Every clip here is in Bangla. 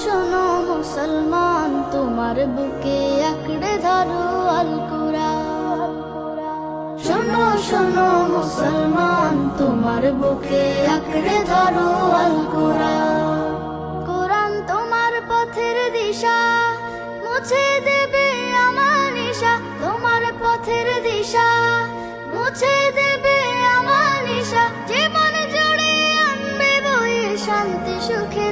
শোনো মুসলমান, তোমার বুকে আঁকড়ে ধরো আল কুরআন শোনো শোনো মুসলমান, তোমার বুকে আঁকড়ে ধরো আল কুরআন তোমার পথের দিশা, মুছে দেবে আমার নিশা। তোমার পথের দিশা, মুছে দেবে আমার নিশা। জীবন জুড়ে আনবে বয়ে শান্তি সুখের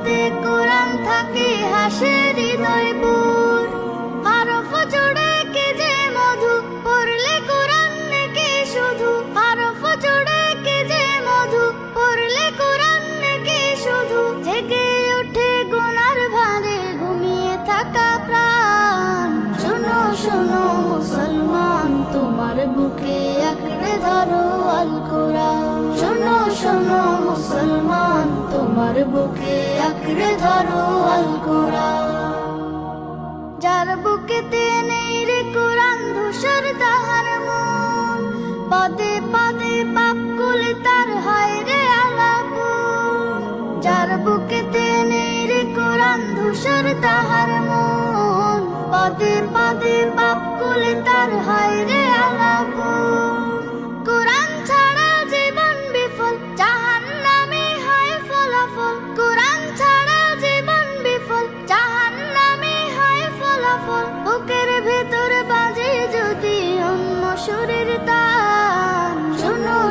সিনাতে কোরআন থাকে হাসে হৃদয় পুর। হরফ জোড়ে কে যে মধু, পড়লে কোরআন কে শুধু। হরফ জোড়ে কে যে মধু, পড়লে কোরআন কে শুধু। জেগে ওঠে গুনার ভারে ঘুমিয়ে থাকা প্রাণ। শোনো শোনো মুসলমান, তোমার বুকে আঁকড়ে ধরো আল কোরআন শোনো শোনো মুসলমান তোমার বুকে আঁকড়ে ধরো আল কোরআন যার বুকেতে নেই রে কোরআন, ধূসর তাহার মন। পদে পদে পাপ কুলে তার হয় রে আলাপু যার বুকেতে নেই রে কোরআন, ধূসর তাহার মন। পদে পদে পাপ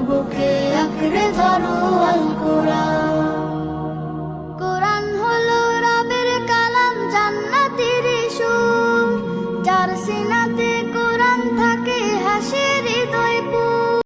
বুকে আঁকড়ে ধরো আল কোরআন